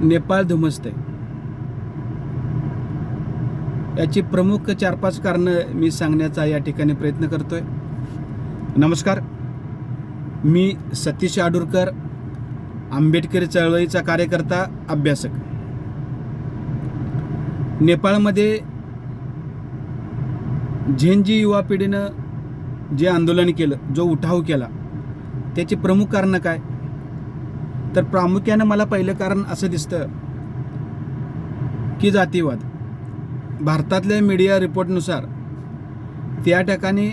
नेपाळ धुमसते याची प्रमुख चार पाच कारणं मी सांगण्याचा या ठिकाणी प्रयत्न करतोय. नमस्कार. मी सतीश आडुरकर आंबेडकरी चळवळीचा कार्यकर्ता अभ्यासक. नेपाळमध्ये झेंजी युवा पिढीनं जे आंदोलन केलं जो उठाव केला त्याची प्रमुख कारणं काय? तर प्रामुख्यानं मला पहिलं कारण असं दिसतं की जातीवाद. भारतातल्या मीडिया रिपोर्टनुसार त्या ठिकाणी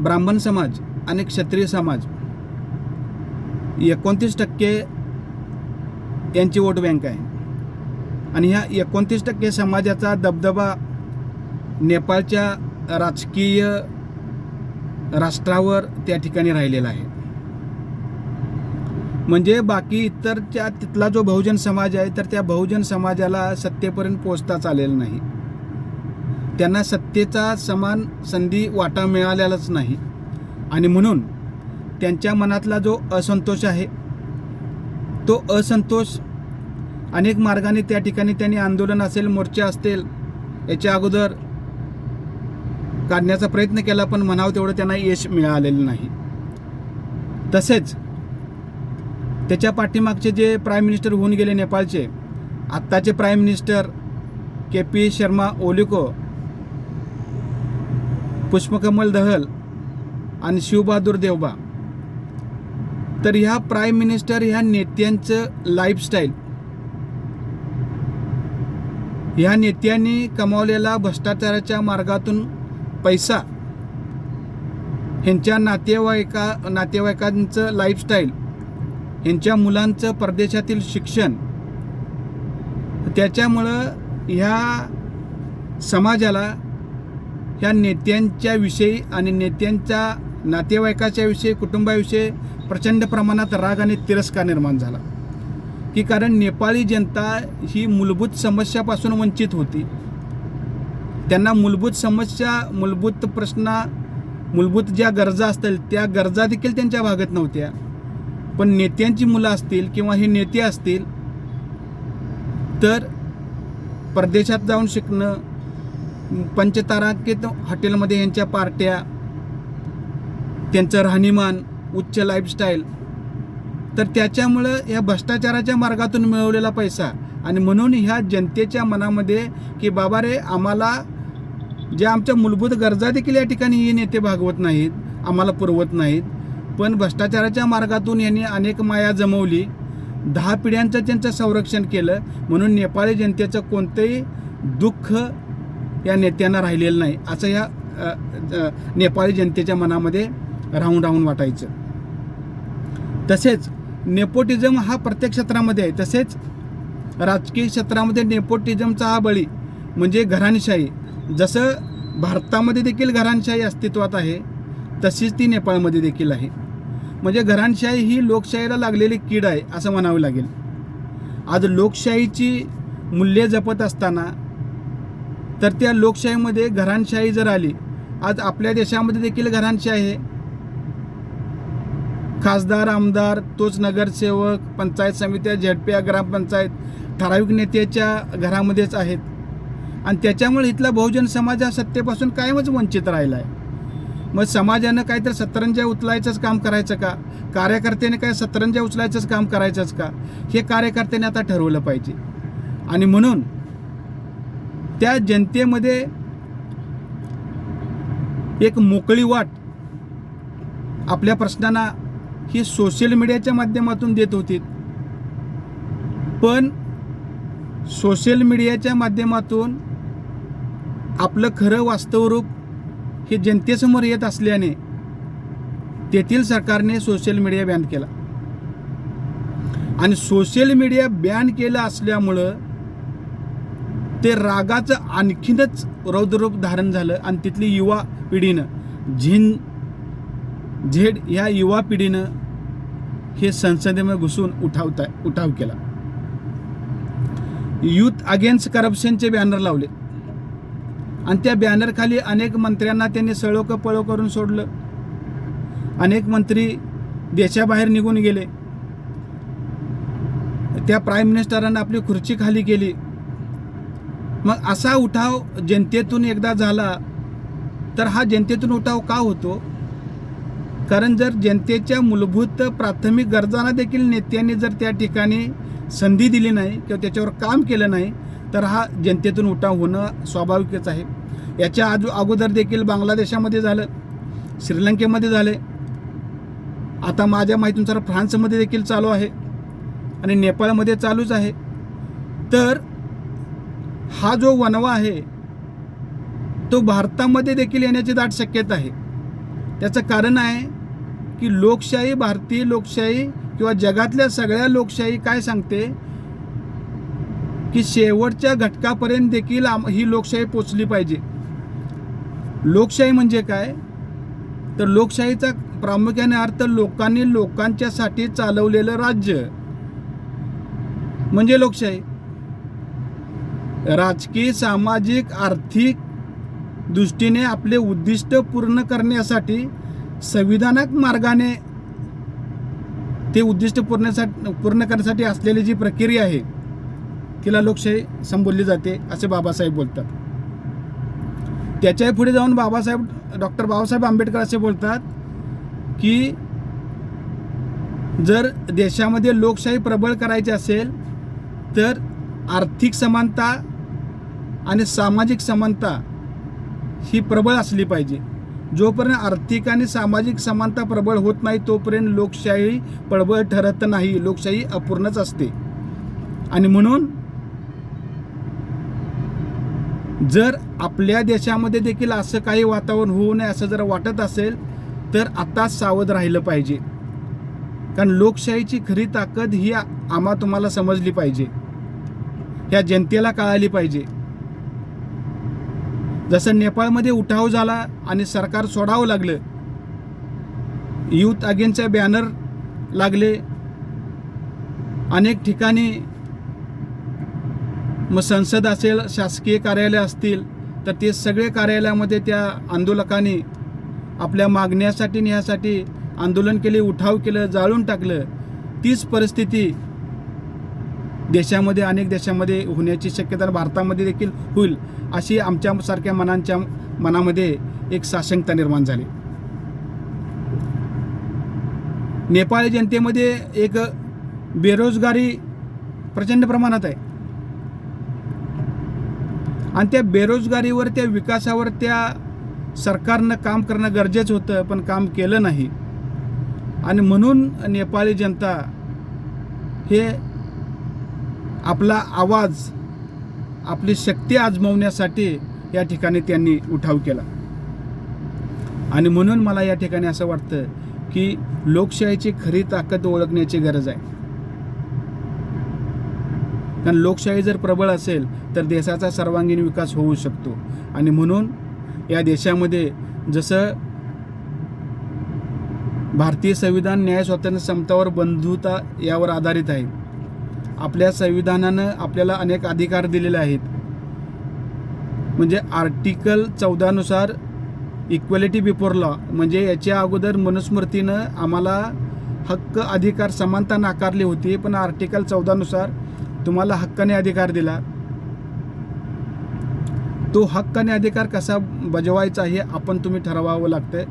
ब्राह्मण समाज आणि क्षत्रिय समाज एकोणतीस टक्के यांची वोट बँक आहे. आणि ह्या एकोणतीस टक्के समाजाचा दबदबा नेपाळच्या राजकीय राष्ट्रावर त्या ठिकाणी राहिलेला आहे. म्हणजे बाकी इतरच्या तिथला जो बहुजन समाज आहे तर त्या बहुजन समाजाला सत्तेपर्यंत पोहोचताच आलेलं नाही. त्यांना सत्तेचा समान संधी वाटा मिळालेलाच नाही. आणि म्हणून त्यांच्या मनातला जो असंतोष आहे तो असंतोष अनेक मार्गाने त्या ठिकाणी त्यांनी आंदोलन असेल मोर्चे असतील याच्या अगोदर काढण्याचा प्रयत्न केला पण म्हणावं तेवढं त्यांना यश मिळालेलं नाही. तसेच त्याच्या पाठीमागचे जे प्राईम मिनिस्टर होऊन गेले नेपाळचे आत्ताचे prime minister K P Sharma ओलिको Pushpakamal Dahal आणि शिवबहादूर देवबा. तर ह्या प्राईम मिनिस्टर ह्या नेत्यांचं लाईफस्टाईल ह्या नेत्यांनी कमावलेला भ्रष्टाचाराच्या मार्गातून पैसा ह्यांच्या नातेवाईका नातेवाईकांचं लाईफस्टाईल यांच्या मुलांचं परदेशातील शिक्षण त्याच्यामुळं ह्या समाजाला ह्या नेत्यांच्याविषयी आणि नेत्यांच्या नातेवाईकाच्या विषयी कुटुंबाविषयी प्रचंड प्रमाणात राग आणि तिरस्कार निर्माण झाला. की कारण नेपाळी जनता ही मूलभूत समस्यापासून वंचित होती. त्यांना मूलभूत समस्या मूलभूत प्रश्न मूलभूत ज्या गरजा असतील त्या गरजा देखील त्यांच्या भागत नव्हत्या. पण नेत्यांची मुलं असतील किंवा हे नेते असतील तर परदेशात जाऊन शिकणं पंचतारांकित हॉटेलमध्ये यांच्या पार्ट्या त्यांचं राहणीमान उच्च लाईफस्टाईल तर त्याच्यामुळं ह्या भ्रष्टाचाराच्या मार्गातून मिळवलेला पैसा. आणि म्हणून ह्या जनतेच्या मनामध्ये की बाबा रे आम्हाला ज्या आमच्या मूलभूत गरजा देखील या ठिकाणी हे नेते भागवत नाहीत आम्हाला पुरवत नाहीत पण भ्रष्टाचाराच्या मार्गातून यांनी अनेक माया जमवली. दहा पिढ्यांचं त्यांचं संरक्षण केलं. म्हणून नेपाळी जनतेचं कोणतंही दुःख या नेत्यांना राहिलेलं नाही. असं या नेपाळी जनतेच्या मनामध्ये राहून राहून वाटायचं. तसेच नेपोटिझम हा प्रत्येक क्षेत्रामध्ये आहे. तसेच राजकीय क्षेत्रामध्ये नेपोटिझमचा हा बळी म्हणजे घराणशाही. जसं भारतामध्ये देखील घराणशाही अस्तित्वात आहे तशीच ती नेपाळमध्ये देखील आहे. म्हणजे घराणशाही ही लोकशाहीला लागलेली कीड आहे असं म्हणावं लागेल. आज लोकशाहीची मूल्ये जपत असताना तर त्या लोकशाहीमध्ये घराणशाही जर आली आज आपल्या देशामध्ये देखील घराणशाही आहे. खासदार आमदार तोच नगरसेवक पंचायत समित्या झेडप्या ग्रामपंचायत ठराविक नेत्याच्या घरामध्येच आहेत. आणि त्याच्यामुळे इथला बहुजन समाज हा सत्तेपासून कायमच वंचित राहिला आहे मग समाजानं काहीतरी सतरंजा उचलायचंच काम करायचं का? कार्यकर्त्याने काय सतरंजा उचलायचंच काम करायचंच का? हे कार्यकर्त्याने आता ठरवलं पाहिजे. आणि म्हणून त्या जनतेमध्ये एक मोकळी वाट आपल्या प्रश्नांना ही सोशल मीडियाच्या माध्यमातून देत होती. पण सोशल मीडियाच्या माध्यमातून आपलं खरं वास्तवरूप हे जनतेसमोर येत असल्याने तेथील सरकारने सोशल मीडिया बॅन केला. आणि सोशल मीडिया बॅन केलं असल्यामुळं ते रागाचं आणखीनच रौद्ररूप धारण झालं. आणि तिथली युवा पिढीनं झिन झेड ह्या युवा पिढीनं हे संसदेमध्ये घुसून उठावता उठाव केला. युथ अगेन्स्ट करप्शनचे बॅनर लावले आणि त्या बॅनरखाली अनेक मंत्र्यांना त्यांनी सळोक पळो करून सोडलं. अनेक मंत्री देशाबाहेर निघून गेले. त्या प्राईम मिनिस्टरांना आपली खुर्ची खाली केली. मग असा उठाव जनतेतून एकदा झाला तर हा जनतेतून उठाव का होतो? कारण जर जनतेच्या मूलभूत प्राथमिक गरजांना देखील नेत्यांनी जर त्या ठिकाणी संधी दिली नाही किंवा त्याच्यावर काम केलं नाही तर हा जनतेतून उठाव होणं स्वाभाविकच आहे. याच्या आजू अगोदर देखील बांगलादेशामध्ये झालं श्रीलंकेमध्ये झाले. आता माझ्या माहितीनुसार फ्रान्समध्ये देखील चालू आहे आणि नेपाळमध्ये चालूच आहे. तर हा जो वनवा आहे तो भारतामध्ये देखील येण्याची दाट शक्यता आहे. त्याचं कारण आहे की लोकशाही भारतीय लोकशाही किंवा जगातल्या सगळ्या लोकशाही काय सांगते? की शेवटच्या घटकापर्यंत देखील आम ही लोकशाही पोचली पाहिजे. लोकशाही म्हणजे काय? तर लोकशाहीचा प्रामुख्याने अर्थ लोकांनी लोकांच्यासाठी चालवलेलं राज्य. म्हणजे लोकशाही. राजकीय सामाजिक आर्थिक दृष्टीने आपले उद्दिष्ट पूर्ण करण्यासाठी संविधानक मार्गाने ते उद्दिष्ट पूर्णसाठी पूर्ण करण्यासाठी असलेली जी प्रक्रिया आहे तिला लोकशाही संबोधली जाते असे बाबासाहेब बोलतात. त्याच्याही पुढे जाऊन बाबासाहेब डॉक्टर बाबासाहेब आंबेडकर असे बोलतात की जर देशामध्ये लोकशाही प्रबळ करायची असेल तर आर्थिक समानता आणि सामाजिक समानता ही प्रबळ असली पाहिजे. जोपर्यंत आर्थिक आणि सामाजिक समानता प्रबळ होत नाही तोपर्यंत लोकशाही प्रबळ ठरत नाही लोकशाही अपूर्णच असते. आणि म्हणून जर आपल्या देशामध्ये देखील असं काही वातावरण होऊ नये असं जर वाटत असेल तर आत्ताच सावध राहिलं पाहिजे. कारण लोकशाहीची खरी ताकद ही आम्हा तुम्हाला समजली पाहिजे. ह्या जनतेला कळाली पाहिजे. जसं नेपाळमध्ये उठाव झाला आणि सरकार सोडावं लागलं युथ अगेनचे बॅनर लागले अनेक ठिकाणी मग संसद असेल शासकीय कार्यालय असतील तर ते सगळे कार्यालयामध्ये त्या आंदोलकांनी आपल्या मागण्यासाठी न्यासाठी आंदोलन केले उठाव केलं जाळून टाकलं. तीच परिस्थिती देशामध्ये अनेक देशामध्ये होण्याची शक्यता भारतामध्ये देखील होईल अशी आमच्यासारख्या मनांच्या मनामध्ये एक साशंकता निर्माण झाली. नेपाळी जनतेमध्ये एक बेरोजगारी प्रचंड प्रमाणात आहे. आणि त्या बेरोजगारीवर त्या विकासावर त्या सरकारनं काम करणं गरजेचं होतं पण काम केलं नाही. आणि म्हणून नेपाळी जनता हे आपला आवाज आपली शक्ती आजमावण्यासाठी या ठिकाणी त्यांनी उठाव केला. आणि म्हणून मला या ठिकाणी असं वाटतं की लोकशाहीची खरी ताकद ओळखण्याची गरज आहे. कारण लोकशाही जर प्रबळ असेल तर देशाचा सर्वांगीण विकास होऊ शकतो. आणि म्हणून या देशामध्ये जसं भारतीय संविधान न्याय स्वातंत्र्य समतावर बंधुता यावर आधारित आहे आपल्या संविधानानं आपल्याला अनेक अधिकार दिलेले आहेत. म्हणजे आर्टिकल चौदानुसार इक्वॅलिटी बिफोर लॉ म्हणजे याच्या अगोदर मनुस्मृतीनं आम्हाला हक्क अधिकार समानता नाकारली होती पण आर्टिकल चौदानुसार तुम्हाला हक्काने अधिकार दिला. तो हक्काने अधिकार कसा बजवायचा हे आपण तुम्ही ठरवावं लागतंय.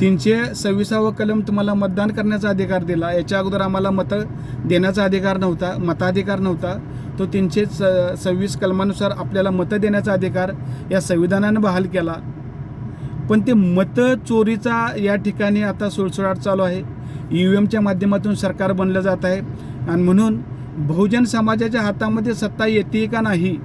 तीनशे सव्वीसावं कलम तुम्हाला मतदान करण्याचा अधिकार दिला. याच्या अगोदर आम्हाला मतं देण्याचा अधिकार नव्हता मताधिकार नव्हता. तो तीनशे स सव्वीस कलमानुसार आपल्याला मतं देण्याचा अधिकार या संविधानानं बहाल केला. पण ते मतं चोरीचा या ठिकाणी आता सुळसुळाट चालू आहे. ई व्ही एमच्या माध्यमातून सरकार बनलं जात आहे. आणि म्हणून बहुजन समाजाच्या हातामध्ये सत्ता येते का नाही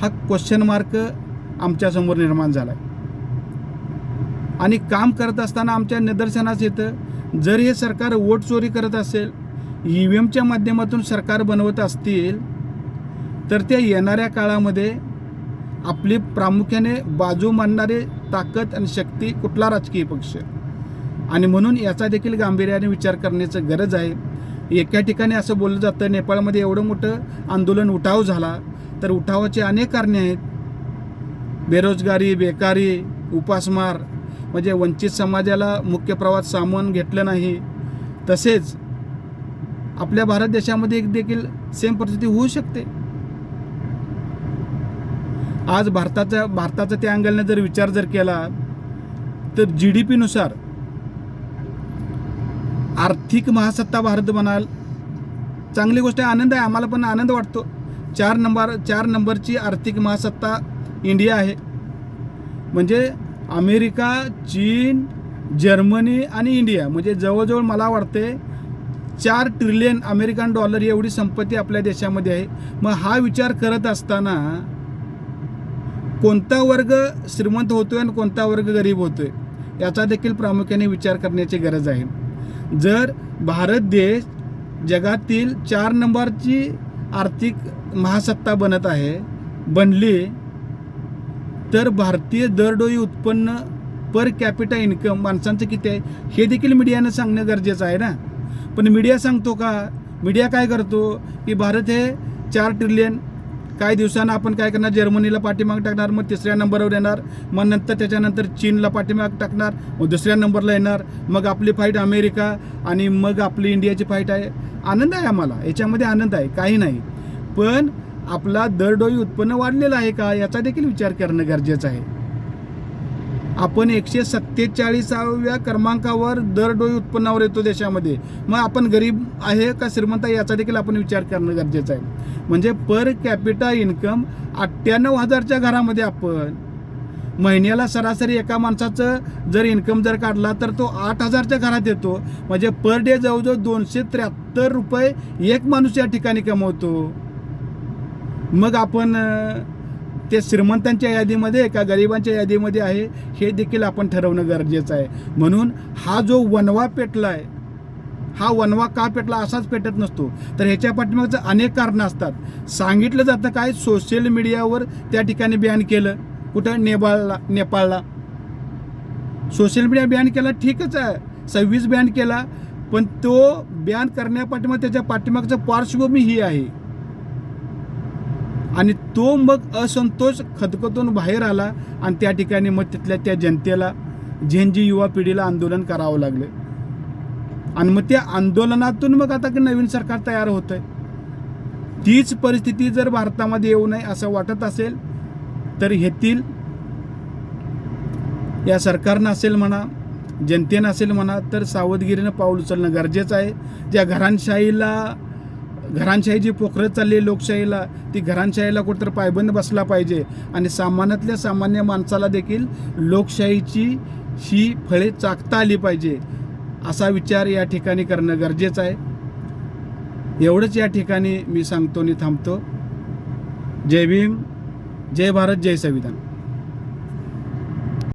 हा क्वेश्चन मार्क आमच्यासमोर निर्माण झाला आहे आणि काम करत असताना आमच्या निदर्शनास येतं जर हे सरकार वोट चोरी करत असेल ई व्ही एमच्या माध्यमातून सरकार बनवत असतील तर त्या येणाऱ्या काळामध्ये आपली प्रामुख्याने बाजू मांडणारे ताकद आणि शक्ती कुठला राजकीय पक्ष? आणि म्हणून याचा देखील गांभीर्याने विचार करण्याचं गरज आहे. एका ठिकाणी असं बोललं जातं नेपाळमध्ये एवढं मोठं आंदोलन उठाव झाला तर उठावाची अनेक कारणे आहेत. बेरोजगारी बेकारी उपासमार म्हणजे वंचित समाजाला मुख्य प्रवाहात सामावून घेतलं नाही. तसेच आपल्या भारत देशामध्ये एक देखील सेम परिस्थिती होऊ शकते. आज भारताचा भारताचा त्या अँगलने जर विचार जर केला तर जी डी पीनुसार आर्थिक महासत्ता भारत बनाल चांगली गोष्ट आहे आनंद आहे. आम्हाला पण आनंद वाटतो. चार नंबर चार नंबरची आर्थिक महासत्ता इंडिया आहे. म्हणजे अमेरिका चीन जर्मनी आणि इंडिया म्हणजे जवळजवळ मला वाटते चार ट्रिलियन अमेरिकन डॉलर एवढी संपत्ती आपल्या देशामध्ये आहे. मग हा विचार करत असताना कोणता वर्ग श्रीमंत होतोय आणि कोणता वर्ग गरीब होतोय? याचा देखील प्रामुख्याने विचार करण्याची गरज आहे. जर भारत देश जगातील चार नंबरची आर्थिक महासत्ता बनत आहे बनली तर भारतीय दरडोई उत्पन्न पर कॅपिटा इन्कम माणसांचं किती आहे? हे देखील मीडियानं सांगणं गरजेचं आहे ना. पण मीडिया सांगतो का? मीडिया काय करतो? की भारत हे चार ट्रिलियन काही दिवसानं आपण काय करणार? जर्मनीला पाठीमाग टाकणार मग तिसऱ्या नंबरवर येणार मग नंतर त्याच्यानंतर चीनला पाठीमाग टाकणार मग दुसऱ्या नंबरला येणार मग आपली फाईट अमेरिका आणि मग आपली इंडियाची फाईट आहे. आनंद आहे आम्हाला. याच्यामध्ये आनंद आहे. काही नाही. पण आपला दरडोई उत्पन्न वाढलेलं आहे का? याचा देखील विचार करणं गरजेचं आहे. आपण एकशे सत्तेचाळीसाव्या क्रमांकावर दरडोई उत्पन्नावर येतो देशामध्ये. मग आपण गरीब आहे का श्रीमंत आहे याचा देखील आपण विचार करणं गरजेचं आहे. म्हणजे पर कॅपिटा इन्कम अठ्ठ्याण्णव हजारच्या घरामध्ये आपण महिन्याला सरासरी एका माणसाचं जर इन्कम जर काढला तर तो आठ हजारच्या घरात येतो. म्हणजे पर डे जवळजवळ दोनशे त्र्याहत्तर रुपये एक माणूस या ठिकाणी कमवतो. मग आपण ते श्रीमंतांच्या यादीमध्ये का गरिबांच्या यादीमध्ये आहे हे देखील आपण ठरवणं गरजेचं आहे. म्हणून हा जो वनवा पेटला आहे हा वनवा का पेटला असाच पेटत नसतो. तर ह्याच्या पाठीमागचं अनेक कारणं असतात. सांगितलं जातं काय? सोशल मीडियावर त्या ठिकाणी बॅन केलं. कुठं? नेपाळला नेपाळला. सोशल मीडिया बॅन केला ठीकच आहे. सव्वीस बॅन केला पण तो बॅन करण्यापाठीमाग त्याच्या पाठीमागचं पार्श्वभूमी ही आहे. आणि तो मग असंतोष खदखदून बाहेर आला आणि त्या ठिकाणी मग तिथल्या त्या जनतेला झेंजी युवा पिढीला आंदोलन करावं लागलं. आणि मग त्या आंदोलनातून मग आता नवीन सरकार तयार होत आहे तीच परिस्थिती जर भारतामध्ये येऊ नये असं वाटत असेल तर येथील या सरकारनं असेल म्हणा जनतेनं असेल म्हणा तर सावधगिरीनं पाऊल उचलणं गरजेचं आहे. ज्या घरांशाहीला घरांशाही जी पोखरत चालली आहे लोकशाहीला ती घरांशाहीला कुठंतरी पायबंद बसला पाहिजे. आणि सामान्यातल्या सामान्य माणसाला देखील लोकशाहीची ही फळे चाकता आली पाहिजे असा विचार या ठिकाणी करणं गरजेचं आहे. एवढंच या ठिकाणी मी सांगतो आणि थांबतो. जय भीम जय भारत जय संविधान.